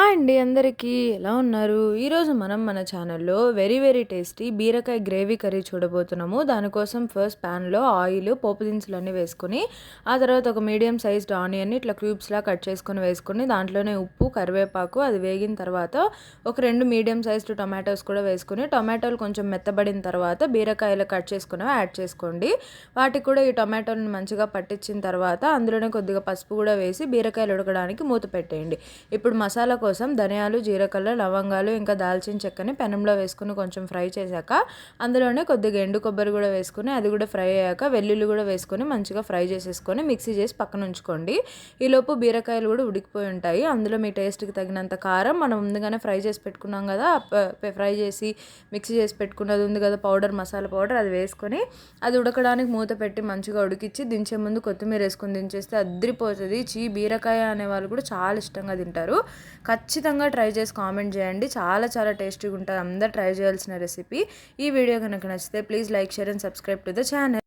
Hi అండి అందరికీ. ఎలా ఉన్నారు? ఈరోజు మనం మన ఛానల్లో వెరీ వెరీ టేస్టీ బీరకాయ గ్రేవీ కర్రీ చూడబోతున్నాము. దానికోసం ఫస్ట్ ప్యాన్లో ఆయిల్ పోపు దినుసులు అన్నీ వేసుకొని ఆ తర్వాత ఒక మీడియం సైజ్డ్ ఆనియన్ని ఇట్లా క్యూబ్స్లా కట్ చేసుకొని వేసుకొని దాంట్లోనే ఉప్పు కరివేపాకు అది వేగిన తర్వాత ఒక రెండు మీడియం సైజ్డ్ టొమాటోస్ కూడా వేసుకొని టొమాటోలు కొంచెం మెత్తబడిన తర్వాత బీరకాయలు కట్ చేసుకున్నవి యాడ్ చేసుకోండి. వాటికి కూడా ఈ టొమాటోని మంచిగా పట్టించిన తర్వాత అందులోనే కొద్దిగా పసుపు కూడా వేసి బీరకాయలు ఉడకడానికి మూత పెట్టేయండి. ఇప్పుడు మసాలా కోసం ధనియాలు జీలకర్ర లవంగాలు ఇంకా దాల్చిన చెక్కని పెనంలో వేసుకుని కొంచెం ఫ్రై చేశాక అందులోనే కొద్దిగా ఎండు కొబ్బరి కూడా వేసుకుని అది కూడా ఫ్రై అయ్యాక వెల్లుల్లి కూడా వేసుకొని మంచిగా ఫ్రై చేసేసుకొని మిక్సీ చేసి పక్కన ఉంచుకోండి. ఈలోపు బీరకాయలు కూడా ఉడికిపోయి ఉంటాయి. అందులో మీ టేస్ట్కి తగినంత కారం మనం ముందుగానే ఫ్రై చేసి పెట్టుకున్నాం కదా ఫ్రై చేసి మిక్సీ చేసి పెట్టుకున్నది ఉంది కదా పౌడర్ మసాలా పౌడర్ అది వేసుకొని అది ఉడకడానికి మూత పెట్టి మంచిగా ఉడికిచ్చి దించే ముందు కొత్తిమీర వేసుకొని దించేస్తే అద్దరిపోతుంది. చీ బీరకాయ అనే వాళ్ళు కూడా చాలా ఇష్టంగా తింటారు. ఖచ్చితంగా ట్రై చేసి కామెంట్ చేయండి. చాలా చాలా టేస్టీగా ఉంటుంది. అందరూ ట్రై చేయాల్సిన రెసిపీ. ఈ వీడియో కనుక నచ్చితే please like share and subscribe to the channel.